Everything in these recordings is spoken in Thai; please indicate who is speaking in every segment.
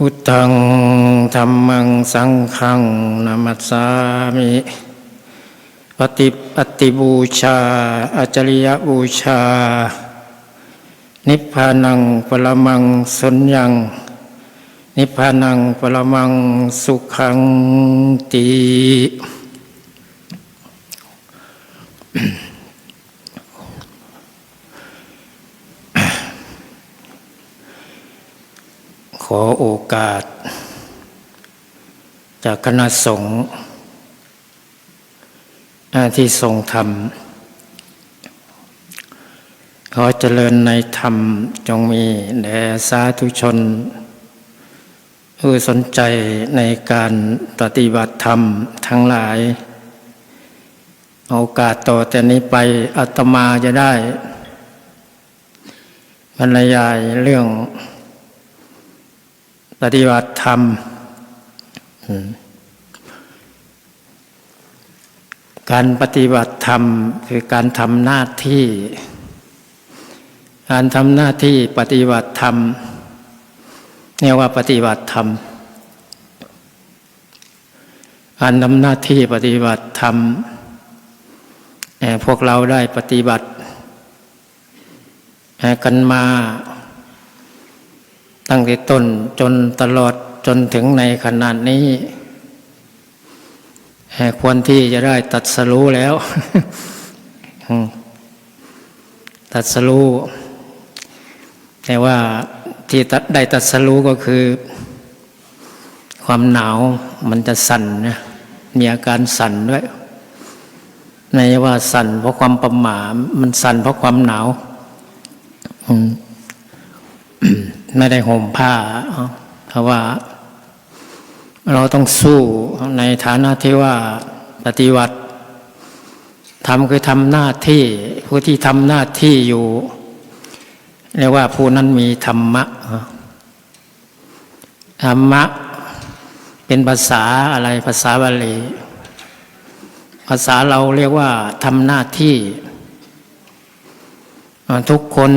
Speaker 1: พุทธังธรรมังสังฆังนามัสสามิปฏิปฏิบูชาอาจริยบูชา นิพพานังปรมังสุญญัง นิพพานังปรมังสุขังติ ขอโอกาส จากคณะสงฆ์ที่ทรงธรรม ขอเจริญในธรรมจงมีแด่สาธุชนผู้สนใจในการปฏิบัติธรรมทั้งหลาย โอกาสต่อแต่นี้ไปอาตมาจะได้ บรรยายเรื่อง ปฏิบัติธรรมอืมการปฏิบัติธรรมคือการทำหน้าที่ การทำหน้าที่ปฏิบัติธรรมเรียกว่าปฏิบัติธรรมการทำหน้าที่ปฏิบัติธรรมเอ่อพวกเราได้ปฏิบัติเอ่อกันมา ตั้งแต่ต้นจนตลอดจนถึงในขนาดนี้ควรที่จะได้ตัดสรู้แล้ว ตัดสรู้แต่ว่าที่ตัดได้ตัดสรู้ก็คือ ความหนาวมันจะสั่นนะมีอาการสั่นด้วยในว่าสั่นเพราะความประหม่ามันสั่นเพราะความหนาวอืม ไม่ได้ห่มผ้า เพราะว่า เราต้องสู้ในฐานะที่ว่าปฏิวัติทำคือทำหน้าที่ผู้ที่ทำหน้าที่อยู่เรียกว่าผู้นั้นมีธรรมะธรรมะ เป็นภาษาอะไรภาษาบาลีภาษาเราเรียกว่าทำหน้าที่ ทุกคน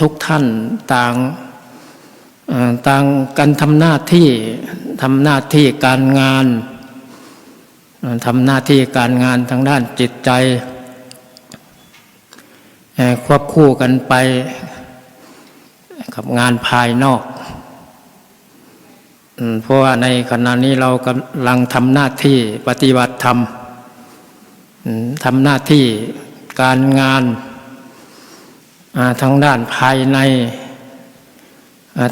Speaker 1: ทุกท่านต่าง ต่างกันทำหน้าที่ทำหน้าที่การงานทำหน้าที่การงานทางด้านจิตใจ ควบคู่กันไปกับงานภายนอกเพราะว่าในขณะนี้เรากำลังทำหน้าที่ปฏิบัติธรรมทำหน้าที่การงานทางด้านภายใน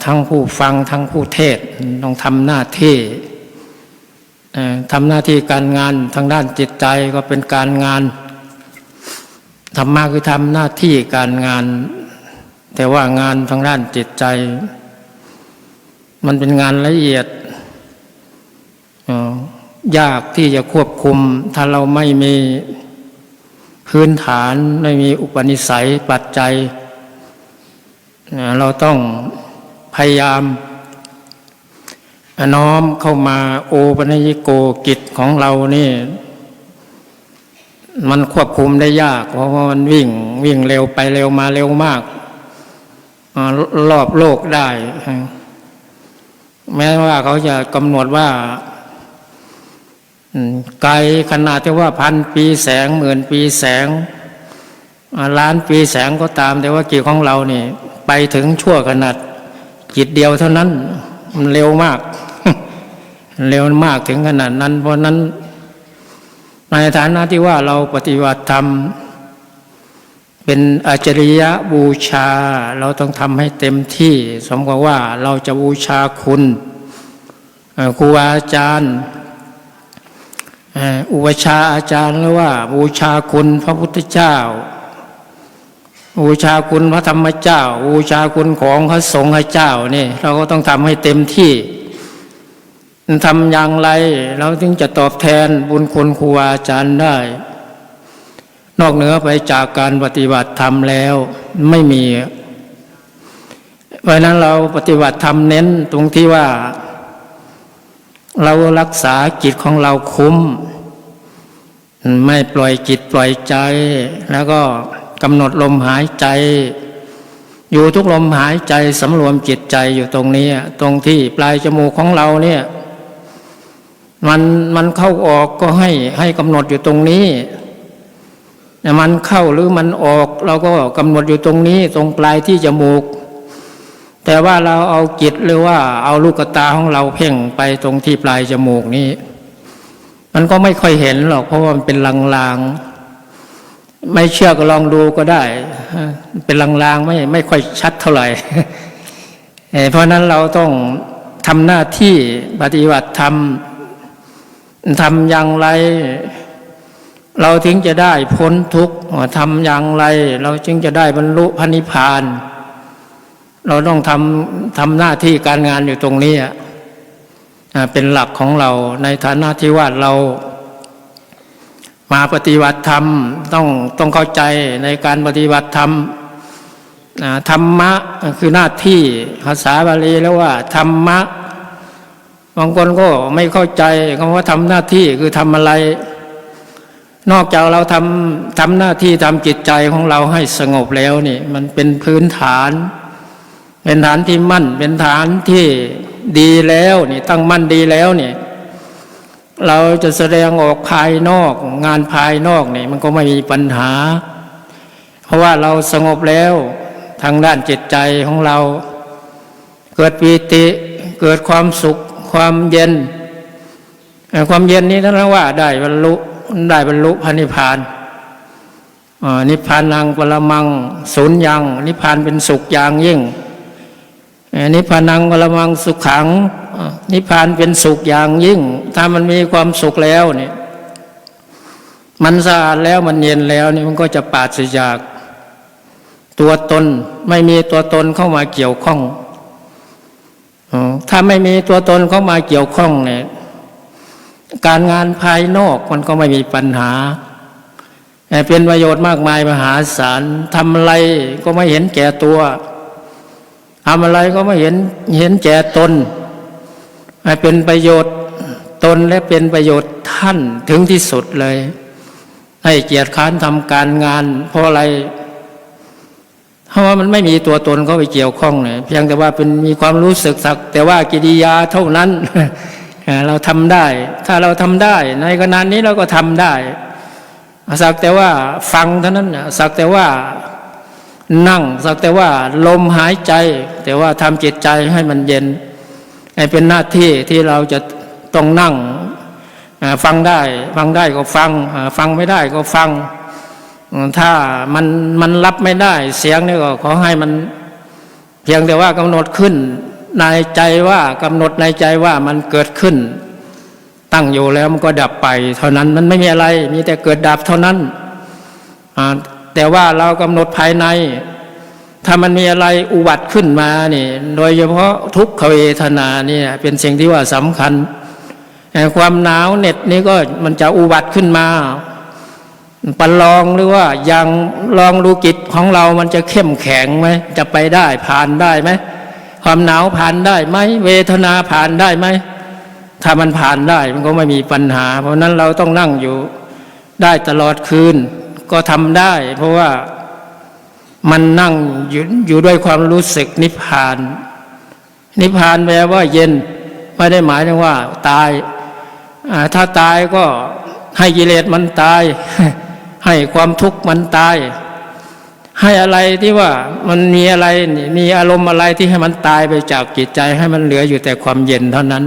Speaker 1: ทั้งผู้ฟังทั้งผู้เทศต้องทำหน้าที่ทำหน้าที่การงานทางด้านจิตใจก็เป็นการงานธรรมะคือทำหน้าที่การงาน แต่ว่างานทางด้านจิตใจ มันเป็นงานละเอียดยากที่จะควบคุม ถ้าเราไม่มีพื้นฐานไม่มีอุปนิสัยปัจจัย เราต้อง พยายามน้อมเข้ามาโอปัญญิโกกิจของเรานี่ มันควบคุมได้ยาก เพราะว่ามันวิ่งวิ่งเร็วไปเร็วมาเร็วมากรอบโลกได้ แม้ว่าเขาจะกำหนดว่าไกลขนาดที่ว่าพันปีแสงหมื่นปีแสงล้านปีแสงก็ตาม แต่ว่าจิตของเราเนี่ยไปถึงชั่วขนาด จิตเดียวเท่านั้นมันเร็วมาก เร็วมากถึงขนาดนั้น เพราะนั้นในฐานะที่ว่าเราปฏิบัติธรรม เป็นอาจริยะบูชา เราต้องทำให้เต็มที่ สมกับว่าเราจะบูชาคุณครูอาจารย์อุปชาอาจารย์หรือว่าบูชาคุณพระพุทธเจ้า บูชาคุณพระธรรมเจ้าบูชาคุณของพระสงฆ์เจ้านี่เราก็ต้องทำให้เต็มที่ทำอย่างไรเราถึงจะตอบแทนบุญคุณครูอาจารย์ได้ นอกเหนือไปจากการปฏิบัติธรรมแล้วไม่มี เพราะนั้นเราปฏิบัติธรรมเน้นตรงที่ว่า เรารักษาจิตของเราคุ้ม ไม่ปล่อยจิตปล่อยใจแล้วก็ กำหนดลมหายใจ อยู่ทุกลมหายใจสำรวมจิตใจอยู่ตรงนี้ ตรงที่ปลายจมูกของเราเนี่ย มันมันเข้าออกก็ให้ให้กำหนดอยู่ตรงนี้มันเข้าหรือมันออกเราก็กำหนดอยู่ตรงนี้ ตรงปลายที่จมูก แต่ว่าเราเอาจิตหรือว่าเอาลูกตาของเราเพ่งไปตรงที่ปลายจมูกนี้ มันก็ไม่ค่อยเห็นหรอกเพราะว่ามันเป็นลางๆ ไม่เชื่อก็ลองดูก็ได้ เป็นลางๆไม่ไม่ค่อยชัดเท่าไหร่ เพราะนั้นเราต้องทำหน้าที่ปฏิบัติธรรมทำอย่างไร เราถึงจะได้พ้นทุกข์ทำอย่างไร เราจึงจะได้บรรลุพระนิพพาน เราต้องทำทำหน้าที่การงานอยู่ตรงนี้เป็นหลักของเราในฐานะที่ว่าเรา มาปฏิบัติธรรมต้องต้องเข้าใจในการปฏิบัติธรรมธรรมะคือหน้าที่ภาษาบาลีแล้วว่าธรรมะบางคนก็ไม่เข้าใจคำว่าทำหน้าที่คือทำอะไร นอกจากเราทำทำหน้าที่ทำจิตใจของเราให้สงบแล้วนี่ มันเป็นพื้นฐาน เป็นฐานที่มั่น เป็นฐานที่ดีแล้วนี่ตั้งมั่นดีแล้วนี่ เราจะแสดงออกภายนอก งานภายนอกนี่มันก็ไม่มีปัญหา เพราะว่าเราสงบแล้วทางด้านจิตใจของเรา เกิดปีติเกิดความสุข ความเย็น ความเย็นนี้ท่านว่าได้บรรลุได้บรรลุพระนิพพานนิพพานังปรมัง ศูนย์ยัง นิพพานเป็นสุขอย่างยิ่ง นิพพานังปรมังสุขขัง นิพพานเป็นสุขอย่างยิ่ง ถ้ามันมีความสุขแล้วเนี่ย มันสะอาดแล้วมันเย็นแล้วนี่มันก็จะปราศจาก ตัวตนไม่มีตัวตนเข้ามาเกี่ยวข้องถ้าไม่มีตัวตนเข้ามาเกี่ยวข้องเนี่ย การงานภายนอกมันก็ไม่มีปัญหาเป็นประโยชน์มากมายมหาศาลทำอะไรก็ไม่เห็นแก่ตัว ทำอะไรก็ไม่เห็นเห็นแก่ตนเป็นประโยชน์ตนและเป็นประโยชน์ท่านถึงที่สุดเลย ให้เกียรติค้านทำการงาน เพราะอะไร เพราะว่ามันไม่มีตัวตนเข้าไปเกี่ยวข้องเนี่ยเพียงแต่ว่าเป็นมีความรู้สึกสัก แต่ว่ากิริยาเท่านั้นเราทำได้ ถ้าเราทำได้ ในขณะนี้เราก็ทำได้สักแต่ว่าฟังเท่านั้นสักแต่ว่า นั่งสักแต่ว่าลมหายใจ แต่ว่าทำจิตใจให้มันเย็นให้เป็นหน้าที่ที่เราจะต้องนั่งฟังได้ ฟังได้ก็ฟังฟังไม่ได้ก็ฟัง ถ้ามันมันรับไม่ได้ เสียงนี่ก็ขอให้มัน เพียงแต่ว่ากำหนดขึ้นในใจว่ากำหนดในใจว่ามันเกิดขึ้น ตั้งอยู่แล้วมันก็ดับไป เท่านั้นมันไม่มีอะไร มีแต่เกิดดับเท่านั้น แต่ว่าเรากำหนดภายใน ถ้ามันมีอะไรอุบัติขึ้นมานี่โดยเฉพาะทุกขเวทนาเนี่ยเป็นสิ่งที่ว่าสำคัญความหนาวเหน็ดนี่ก็มันจะอุบัติขึ้นมาปลองหรือว่ายังลองดูกิจของเรามันจะเข้มแข็งไหมจะไปได้ผ่านได้ไหมความหนาวผ่านได้ไหมเวทนาผ่านได้ไหมถ้ามันผ่านได้มันก็ไม่มีปัญหา เพราะนั้นเราต้องนั่งอยู่ได้ตลอดคืน ก็ทำได้ เพราะว่ามันนั่งอยู่อยู่ด้วยความรู้สึกนิพพาน นิพพานแปลว่าเย็นไม่ได้หมายถึงว่า ตาย ถ้าตายก็ให้กิเลสมันตาย ให้ความทุกข์มันตาย ให้อะไรที่ว่ามันมีอะไรมีอารมณ์อะไรที่ให้มันตายไปจากจิตใจ ให้มันเหลืออยู่แต่ความเย็นเท่านั้น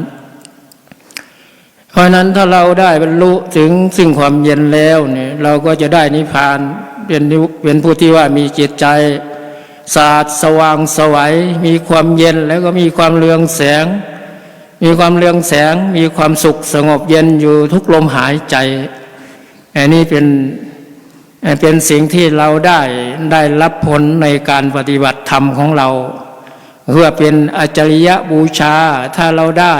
Speaker 1: เพราะนั้นถ้าเราได้บรรลุถึงสิ่งความเย็นแล้วเนี่ยเราก็จะได้นิพพานเป็นเป็นผู้ที่ว่ามีจิตใจสะอาดสว่างสวัยมีความเย็นแล้วก็มีความเรืองแสง มีความเรืองแสง มีความสุขสงบเย็นอยู่ทุกลมหายใจอันนี้เป็นเป็นสิ่งที่เราได้ได้รับผลในการปฏิบัติธรรมของเรา เพื่อเป็นอจริยบูชาถ้าเราได้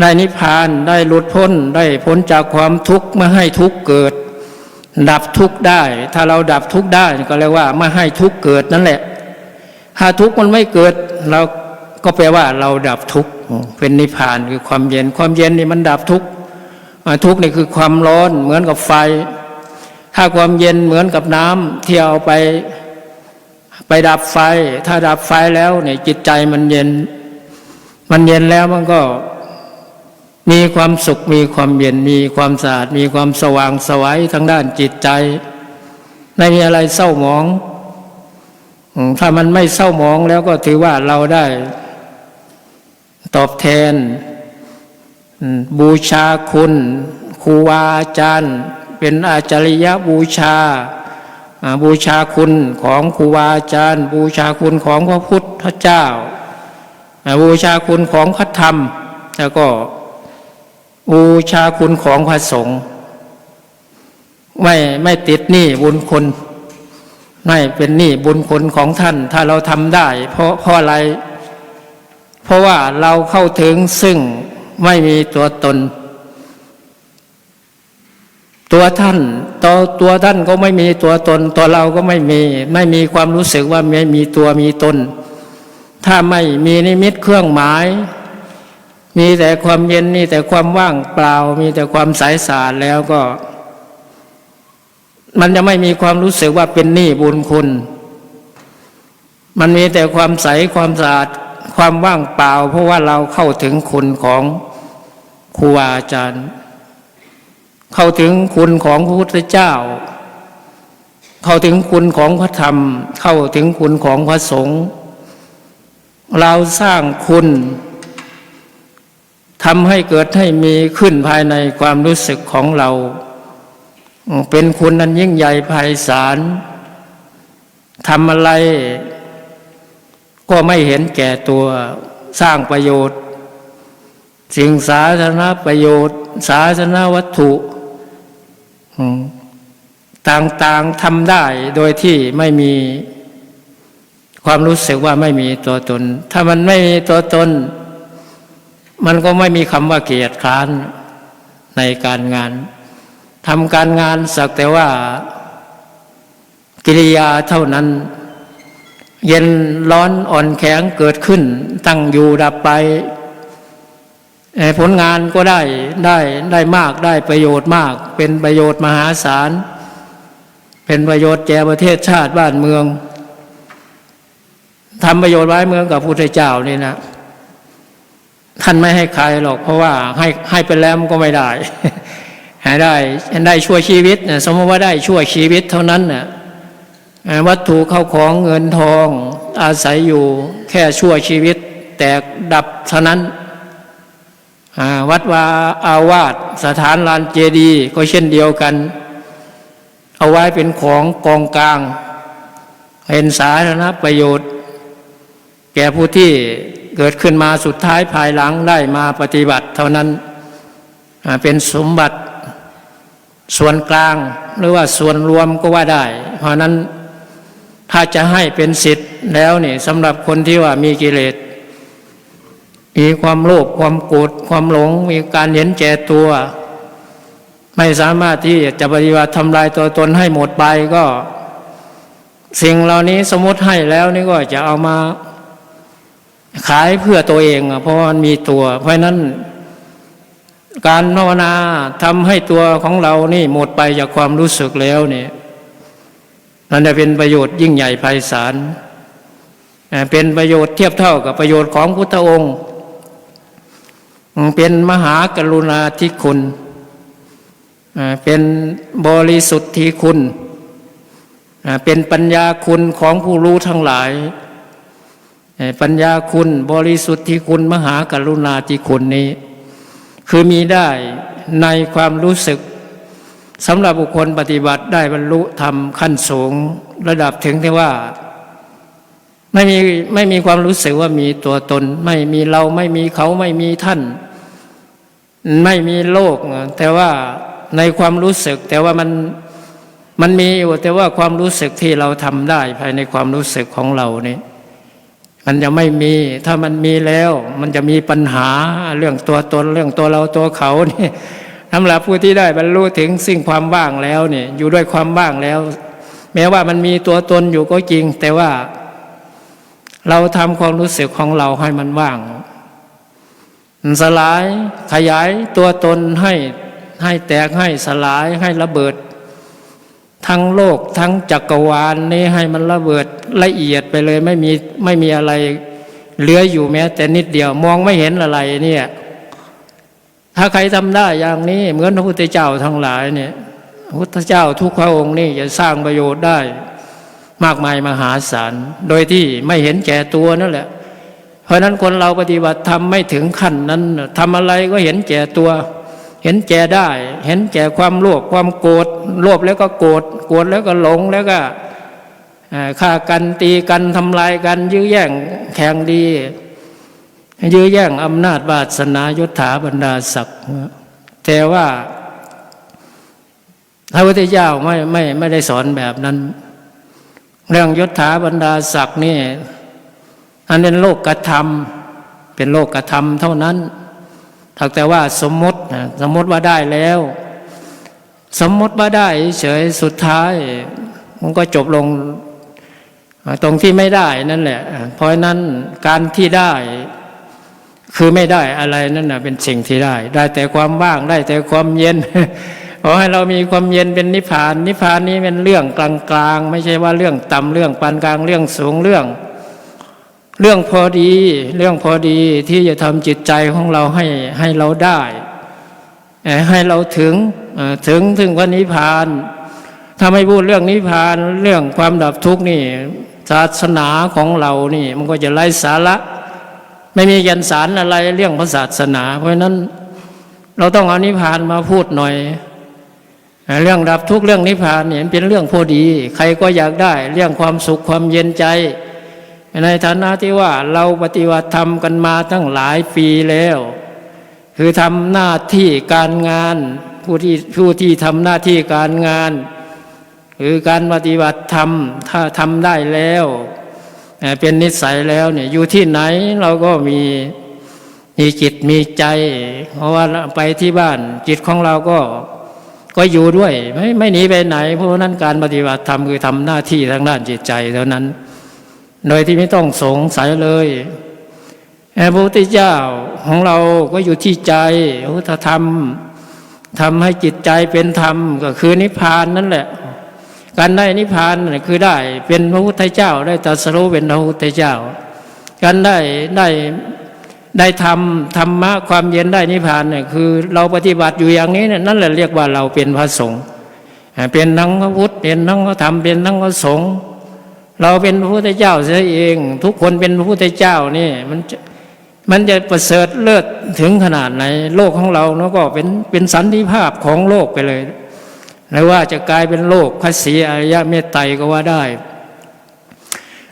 Speaker 1: ได้นิพพานได้หลุดพ้นได้พ้นจากความทุกข์ไม่ให้ทุกข์เกิด ดับทุกข์ได้ ถ้าเราดับทุกข์ได้ก็เรียกว่าไม่ให้ทุกข์เกิดนั่นแหละ ถ้าทุกข์มันไม่เกิด เราก็แปลว่าเราดับทุกข์เป็นนิพพานคือความเย็นความเย็นนี่มันดับทุกข์ทุกข์นี่คือความร้อนเหมือนกับไฟ ถ้าความเย็นเหมือนกับน้ำที่เอาไปไปดับไฟ ถ้าดับไฟแล้วเนี่ยจิตใจมันเย็น มันเย็นแล้วมันก็ มีความสุขมีความเย็นมีความสะอาด มีความสว่างสวัยทางด้านจิตใจ ไม่มีอะไรเศร้าหมอง ถ้ามันไม่เศร้าหมองแล้วก็ถือว่าเราได้ ตอบแทน บูชาคุณครูบาอาจารย์ เป็นอาจาริยบูชา บูชาคุณของครูบาอาจารย์ บูชาคุณของพระพุทธเจ้าอ่าบูชาคุณของพระธรรมแล้วก็ บูชาคุณของพระสงฆ์ไม่ไม่ติดหนี้บุญคุณไม่เป็นหนี้บุญคุณของท่าน ถ้าเราทำได้ เพราะเพราะอะไร เพราะว่าเราเข้าถึงซึ่งไม่มีตัวตน ตัวท่านตัวตัวท่านก็ไม่มีตัวตน ตัวเราก็ไม่มี ไม่มีความรู้สึกว่าไม่มีตัวมีตน ถ้าไม่มีนิมิตเครื่องหมาย มีแต่ความเย็นมีแต่ความว่างเปล่า มีแต่ความใสสะอาดแล้วก็ มันจะไม่มีความรู้สึกว่าเป็นหนี้บุญคุณ มันมีแต่ความใสความสะอาดความว่างเปล่า เพราะว่าเราเข้าถึงคุณของครูอาจารย์ เข้าถึงคุณของพระพุทธเจ้า เข้าถึงคุณของพระธรรม เข้าถึงคุณของพระสงฆ์เราสร้างคุณ ทำให้เกิดให้มีขึ้นภายในความรู้สึกของเรา เป็นคุณนั้นยิ่งใหญ่ไพศาลทำอะไร ก็ไม่เห็นแก่ตัวสร้างประโยชน์ สิ่งสาธารณประโยชน์ สาธารณวัตถุต่างๆทำได้โดยที่ไม่มีความรู้สึกว่าไม่มีตัวตน ถ้ามันไม่มีตัวตน มันก็ไม่มีคำว่าเกียรติค้านในการงานทำการงานสักแต่ว่ากิริยาเท่านั้น เย็นร้อนอ่อนแข็งเกิดขึ้น ตั้งอยู่ดับไปผลงานก็ได้ได้ได้มากได้ประโยชน์มาก เป็นประโยชน์มหาศาล เป็นประโยชน์แก่ประเทศชาติบ้านเมืองทำประโยชน์ไว้เมืองกับพุทธเจ้านี่นะ ท่านไม่ให้ใครหรอกเพราะว่าให้ให้ไปแล้วมันก็ไม่ได้ห้ได้ได้ชั่วชีวิตนะสมมติว่าได้ชั่วชีวิตเท่านั้นนะเอ่อวัตถุเข้าของเงินทอง อาศัยอยู่แค่ชั่วชีวิต แตกดับเท่านั้นวัดวาอาวาสสถานลานเจดีก็เช่นเดียวกัน เอาไว้เป็นของกองกลาง เป็นสาธารณประโยชน์ แก่ผู้ที่ เกิดขึ้นมาสุดท้ายภายหลังได้มาปฏิบัติ เท่านั้นเป็นสมบัติส่วนกลางหรือว่าส่วนรวมก็ว่าได้ เพราะนั้นถ้าจะให้เป็นสิทธิ์แล้วนี่สำหรับคนที่ว่ามีกิเลสมีความโลภความโกรธความหลง มีการเห็นแก่ตัว ไม่สามารถที่จะปฏิบัติทำลายตัวตนให้หมดไปก็ สิ่งเหล่านี้สมมติให้แล้วนี่ก็จะเอามา ขายเพื่อตัวเองอะเพราะมันมีตัว เพราะนั้น การภาวนาทำให้ตัวของเรานี่หมดไปจากความรู้สึกแล้วเนี่ยนั่นจะเป็นประโยชน์ยิ่งใหญ่ไพศาลเป็นประโยชน์เทียบเท่ากับประโยชน์ของพุทธองค์ เป็นมหากรุณาธิคุณ เป็นบริสุทธิคุณ เป็นปัญญาคุณของผู้รู้ทั้งหลาย ปัญญาคุณบริสุทธิคุณมหากรุณาธิคุณนี้ คือมีได้ในความรู้สึกสำหรับบุคคลปฏิบัติได้บรรลุธรรมขั้นสูง ระดับถึงที่ว่า ไม่มีไม่มีความรู้สึกว่ามีตัวตน ไม่มีเราไม่มีเขาไม่มีท่าน ไม่มีโลก แต่ว่าในความรู้สึก แต่ว่ามันมันมีอยู่แต่ว่าความรู้สึกที่เราทำได้ภายในความรู้สึกของเรานี่ มันจะไม่มี ถ้ามันมีแล้ว มันจะมีปัญหาเรื่องตัวตนเรื่องตัวเราตัวเขานี่สำหรับผู้ที่ได้บรรลุถึงสิ่งความว่างแล้วเนี่ยอยู่ด้วยความว่างแล้ว แม้ว่ามันมีตัวตนอยู่ก็จริง แต่ว่า เราทำความรู้สึกของเราให้มันว่างสลายขยายตัวตนให้ให้แตกให้สลายให้ระเบิด ทั้งโลกทั้งจักรวาลนี้ให้มันระเบิดละเอียดไปเลยไม่มีไม่มีอะไรเหลืออยู่แม้ แต่นิดเดียวมองไม่เห็นอะไรเนี่ยถ้าใครทำได้อย่างนี้ เหมือนพระพุทธเจ้าทั้งหลายเนี่ยพระพุทธเจ้าทุกพระองค์นี่จะสร้างประโยชน์ได้มากมายมหาศาลโดยที่ไม่เห็นแก่ตัวนั่นแหละ เพราะฉะนั้นคนเราปฏิบัติธรรมไม่ถึงขั้นนั้นทำอะไรก็เห็นแก่ตัว ห็นแก่ได้ เห็นแก่ความโลภความโกรธโลภแล้วก็โกรธโกรธแล้วก็หลงแล้วก็ฆ่ากันตีกันทำลายกัน ยื้อแย่งแข่งดี ยื้อแย่งอำนาจวาสนายศถาบรรดาศักดิ์แต่ว่าพระพุทธเจ้าไม่ไม่ไม่ได้สอนแบบนั้น เรื่องยศถาบรรดาศักดิ์นี่อันเป็นโลกกระทำเป็นโลกกระทำเท่านั้น ถ้าแต่ว่าสมมติสมมติว่าได้แล้ว สมมติว่าได้เฉยสุดท้าย มันก็จบลงตรงที่ไม่ได้นั่นแหละ เพราะนั้นการที่ได้คือไม่ได้อะไรนั่นนะเป็นสิ่งที่ได้ ได้แต่ความว่างได้แต่ความเย็นขอให้เรามีความเย็นเป็นนิพพาน นิพพานนี้เป็นเรื่องกลางๆ ไม่ใช่ว่าเรื่องต่ำเรื่องปานกลางเรื่องสูงเรื่อง เรื่องพอดี เรื่องพอดีที่จะทำจิตใจของเราให้ให้เราได้ ให้เราถึงถึงถึงวันนิพพานถ้าไม่พูดเรื่องนิพพานเรื่องความดับทุกข์นี่ ศาสนาของเรานี่ มันก็จะไร้สาระ ไม่มีแก่นสารอะไรเรื่องพระศาสนา เพราะนั้นเราต้องเอานิพพานมาพูดหน่อย เรื่องดับทุกข์เรื่องนิพพานเนี่ยเป็นเรื่องพอดี ใครก็อยากได้ เรื่องความสุขความเย็นใจ ในฐานะที่ว่าเราปฏิบัติธรรมกันมาตั้งหลายปีแล้ว คือทำหน้าที่การงานผู้ที่ผู้ที่ทำหน้าที่การงาน คือการปฏิบัติธรรมถ้าทำได้แล้วเป็นนิสัยแล้วเนี่ยอยู่ที่ไหนเราก็มีมีจิตมีใจ เพราะว่าไปที่บ้าน จิตของเราก็ก็อยู่ด้วย ไม่ไม่หนีไปไหน เพราะนั้นการปฏิบัติธรรมคือทำหน้าที่ทางด้านจิตใจเท่านั้น โดยที่ไม่ต้องสงสัยเลยพระพุทธเจ้าของเราก็อยู่ที่ใจพุทธธรรมทำให้จิตใจเป็นธรรมก็คือนิพพานนั่นแหละ การได้นิพพานคือได้เป็นพระพุทธเจ้า ได้ตรัสรู้เป็นพระพุทธเจ้า การได้ได้ได้ทำธรรมะความเย็นได้นิพพานเนี่ยคือ เราปฏิบัติอยู่อย่างนี้เนี่ยนั่นแหละเรียกว่าเราเป็นพระสงฆ์เป็นทั้งพระพุทธเป็นทั้งพระธรรมเป็นทั้งพระสงฆ์ เราเป็นพระพุทธเจ้าเสียเอง ทุกคนเป็นพระพุทธเจ้านี่มันมันจะประเสริฐเลิศถึงขนาดไหน โลกของเราเนาะก็เป็นเป็นสันติภาพของโลกไปเลยหรือว่าจะกลายเป็นโลกพระศรีอริยเมตไตรก็ว่าได้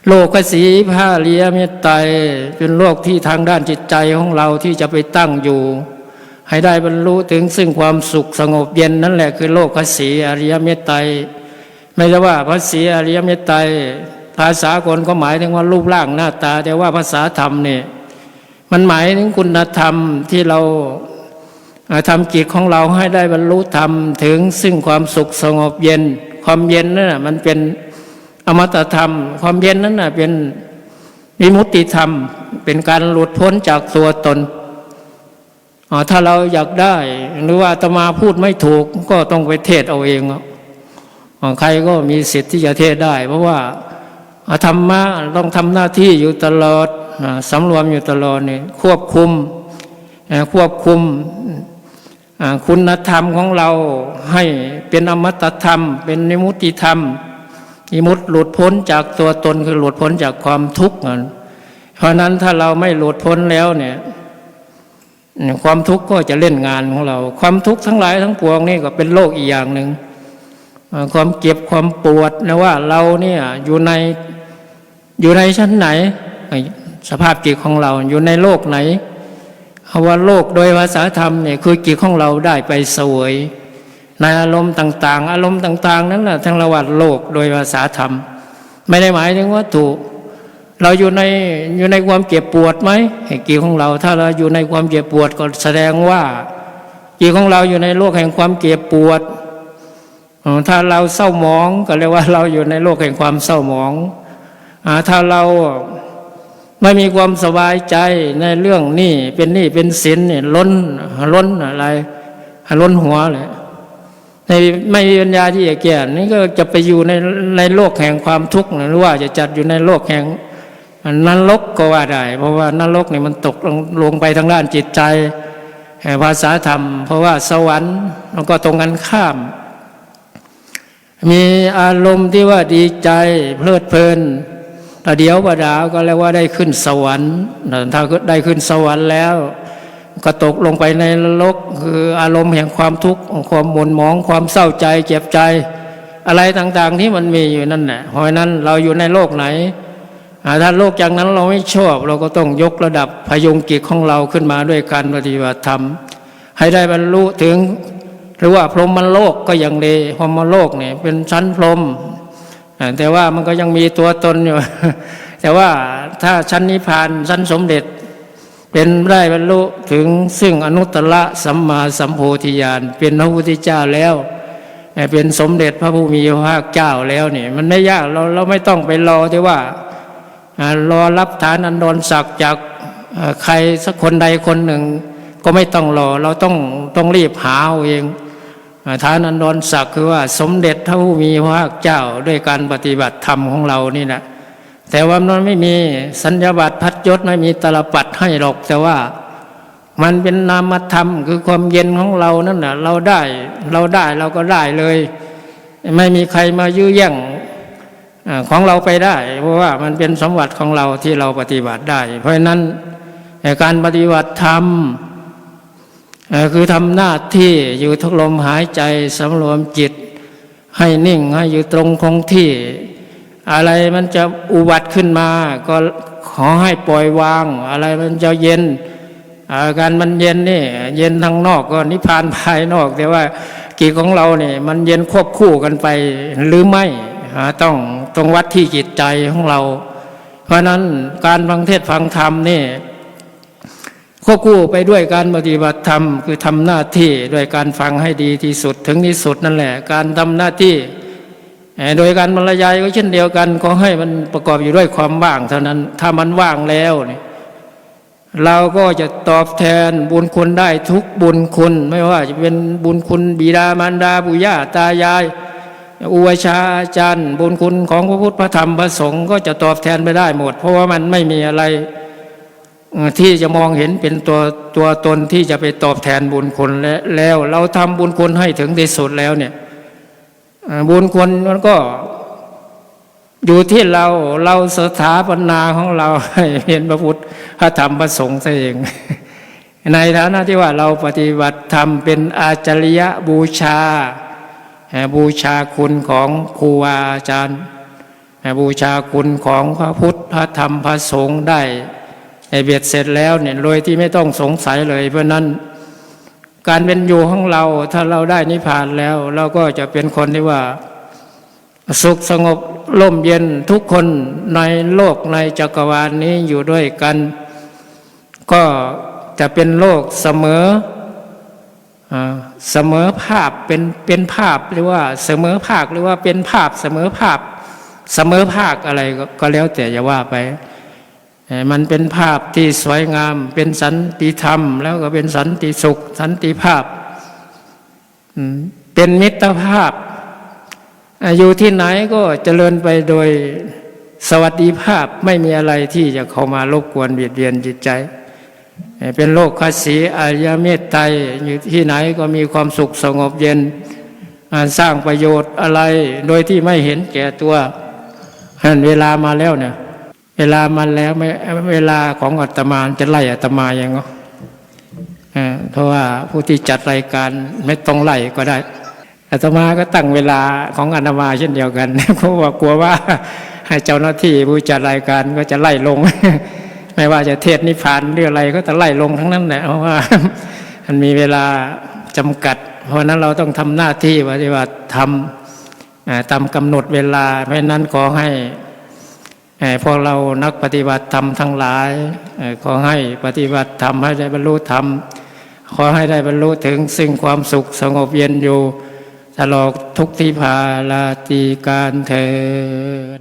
Speaker 1: โลกพระศรีพระอริยเมตไตรเป็นโลกที่ทางด้านจิตใจของเราที่จะไปตั้งอยู่ ให้ได้บรรลุถึงซึ่งความสุขสงบเย็นนั่นแหละคือโลกพระศรีอริยเมตไตรไม่ใช่ว่าพระศรีอริยเมตไตร ภาษาคนก็หมายถึงว่ารูปร่างหน้าตา แต่ว่าภาษาธรรมเนี่ยมันหมายถึงคุณธรรมที่เราทำจิตของเราให้ได้บรรลุธรรม ถึงซึ่งความสุขสงบเย็น ความเย็นนั่นมันเป็นอมตะธรรม ความเย็นนั้นเป็นมิมุติธรรม เป็นการหลุดพ้นจากตัวตนถ้าเราอยากได้ หรือว่าตมาพูดไม่ถูกก็ต้องไปเทศเอาเอง ใครก็มีสิทธิ์ที่จะเทศได้ เพราะว่า ธรรมะต้องทำหน้าที่อยู่ตลอดสำรวมอยู่ตลอดนี่ควบคุมควบคุมคุณธรรมของเราให้เป็นอมตะธรรม เป็นนิมุติธรรม นิมุตหลุดพ้นจากตัวตนคือหลุดพ้นจากความทุกข์เพราะนั้นถ้าเราไม่หลุดพ้นแล้วเนี่ยความทุกข์ก็จะเล่นงานของเรา ความทุกข์ทั้งหลายทั้งปวงนี่ก็เป็นโลกอีกอย่างหนึ่งความเก็บความปวดนะว่าเราเนี่ยอยู่ใน อยู่ในชั้นไหน สภาพจิตของเราอยู่ในโลกไหนคำว่าโลกโดยภาษาธรรมเนี่ยคือจิตของเราได้ไปสวย ในอารมณ์ต่าง ๆ อารมณ์ต่าง ๆ นั้นแหละทั้งระวัดโลกโดยภาษาธรรม ไม่ได้หมายถึงวัตถุเราอยู่ในอยู่ในความเจ็บปวดไหมจิตของเรา ถ้าเราอยู่ในความเจ็บปวดก็แสดงว่าจิตของเราอยู่ในโลกแห่งความเจ็บปวด ถ้าเราเศร้าหมองก็เรียกว่าเราอยู่ในโลกแห่งความเศร้าหมอง ถ้าเราไม่มีความสบายใจในเรื่องนี่เป็นนี่เป็นสินเนี่ยล้นล้นอะไรล้นหัวเลยในไม่มีปัญญาที่จะแก้นี่ก็จะไปอยู่ในในโลกแห่งความทุกข์หรือว่าจะจัดอยู่ในโลกแห่งนรกก็ว่าได้ เพราะว่านรกนี่มันตกลงลงไปทางด้านจิตใจภาษาธรรม เพราะว่าสวรรค์มันก็ตรงกันข้าม มีอารมณ์ที่ว่าดีใจเพลิดเพลิน แต่เดี๋ยวประดาวก็เรียกว่าได้ขึ้นสวรรค์ถ้าได้ขึ้นสวรรค์แล้ว ก็ตกลงไปในนรกคืออารมณ์แห่งความทุกข์ความหม่นหมองความเศร้าใจเจ็บใจ อะไรต่างๆที่มันมีอยู่นั่นแหละเพราะนั้นเราอยู่ในโลกไหนถ้าโลกอย่างนั้นเราไม่ชอบ เราก็ต้องยกระดับพยุงกิจของเราขึ้นมาด้วยการปฏิบัติธรรม ให้ได้บรรลุถึง หรือว่าพรหมโลกก็ยังดีพรหมโลกเนี่ยเป็นชั้นพรหม แต่ว่ามันก็ยังมีตัวตนอยู่ แต่ว่าถ้าชั้นนิพพานชั้นสมเด็จ เป็นได้บรรลุถึงซึ่งอนุตตรสัมมาสัมโพธิญาณเป็นพระพุทธเจ้าแล้วเป็นสมเด็จพระผู้มีพระภาคเจ้าแล้วเนี่ยมันไม่ยากเราเราไม่ต้องไปรอที่ว่ารอรับฐานอันดรศักดิ์จากใครสักคนใดคนหนึ่ง ก็ไม่ต้องรอ เราต้องต้องรีบหาเอาเอง ฐานอันดรศักดิ์คือว่าสมเด็จพระผู้มีพระภาคเจ้าด้วยการปฏิบัติธรรมของเรานี่นะแต่ว่ามันไม่มีสัญญาบัตรพัดยศไม่มีตลปัดให้หรอกแต่ว่ามันเป็นนามธรรมคือความเย็นของเรานั่นนะเราได้เราได้เราก็ได้เลย ไม่มีใครมายื้อแย่งของเราไปได้ เพราะว่ามันเป็นสมบัติของเราที่เราปฏิบัติได้ เพราะฉะนั้นการปฏิบัติธรรม คือทำหน้าที่อยู่ทุกลมหายใจสำรวมจิต ให้นิ่งให้อยู่ตรงคงที่ อะไรมันจะอุบัติขึ้นมา ก็ขอให้ปล่อยวาง อะไรมันจะเย็นอาการมันเย็นนี่เย็นทางนอกก็นิพพานภายนอก แต่ว่ากิจของเราเนี่ยมันเย็นควบคู่กันไปหรือไม่ต้องต้องวัดที่จิตใจของเรา เพราะนั้นการฟังเทศฟังธรรมนี่ ควบคู่ไปด้วยการปฏิบัติธรรมคือทำหน้าที่ด้วยการฟังให้ดีที่สุดถึงที่สุดนั่นแหละ การทำหน้าที่โดยการบรรยายก็เช่นเดียวกันก็ให้มันประกอบอยู่ด้วยความว่างเท่านั้น ถ้ามันว่างแล้วเนี่ยเราก็จะตอบแทนบุญคุณได้ทุกบุญคุณ ไม่ว่าจะเป็นบุญคุณบิดามารดาปุย่าตายาย อุวชาอาจารย์บุญคุณของพระพุทธพระธรรมพระสงฆ์ก็จะตอบแทนไปได้หมด เพราะว่ามันไม่มีอะไร ที่จะมองเห็นเป็นตัวตัวตนที่จะไปตอบแทนบุญคุณและแล้ว เราทำบุญคุณให้ถึงที่สุดแล้วเนี่ยบุญคุณมันก็อยู่ที่เราเราสถาปนาของเราให้เห็นพระพุทธพระธรรมพระสงฆ์เอง ในฐานะที่ว่าเราปฏิบัติธรรมเป็นอาจริยบูชา บูชาคุณของครูอาจารย์ บูชาคุณของพระพุทธพระธรรมพระสงฆ์ได้ ไอเบียดเสร็จแล้วเนี่ยโดยที่ไม่ต้องสงสัยเลย เพราะนั้นการเป็นอยู่ของเราถ้าเราได้นิพพานแล้ว เราก็จะเป็นคนที่ว่า สุขสงบร่มเย็นทุกคนในโลกในจักรวาลนี้อยู่ด้วยกัน ก็จะเป็นโลกเสมอเสมอภาพเป็นเป็นภาพหรือว่าเสมอภาคหรือว่าเป็นภาพเสมอภาพ เสมอภาคอะไรก็แล้วแต่จะว่าไป มันเป็นภาพที่สวยงาม เป็นสันติธรรม แล้วก็เป็นสันติสุข สันติภาพ เป็นมิตรภาพอายู่ที่ไหนก็เจริญไปโดยสวัสดิภาพไม่มีอะไรที่จะเข้ามารบกวนเบียดเบียนจิตใจ เป็นโลกคัสีอริยเมตไตรอยู่ที่ไหนก็มีความสุขสงบเย็นสร้างประโยชน์อะไร โดยที่ไม่เห็นแก่ตัวเวลามาแล้วเนี่ย เวลามาแล้วไม่เวลาของอาตมาจะไล่อาตมาอย่างเงเอ่อเพราะว่าผู้ที่จัดรายการไม่ต้องไล่ก็ได้อาตมาก็ตั้งเวลาของอาตมาเช่นเดียวกันเพราะว่ากลัวว่าให้เจ้าหน้าที่ผู้จัดรายการก็จะไล่ลง ไม่ว่าจะเทศนิพพานหรืออะไรก็จะไล่ลงทั้งนั้นแหละเพราะว่ามันมีเวลาจำกัด เพราะนั้นเราต้องทำหน้าที่ปฏิบัติธรรมอ่าตามกำหนดเวลา เพราะนั้นขอให้ พวกเรานักปฏิบัติธรรมทั้งหลาย ขอให้ปฏิบัติธรรมให้ได้บรรลุธรรม ขอให้ได้บรรลุถึงซึ่งความสุขสงบเย็นอยู่ตลอดทุกที่พาลาตีการเทิน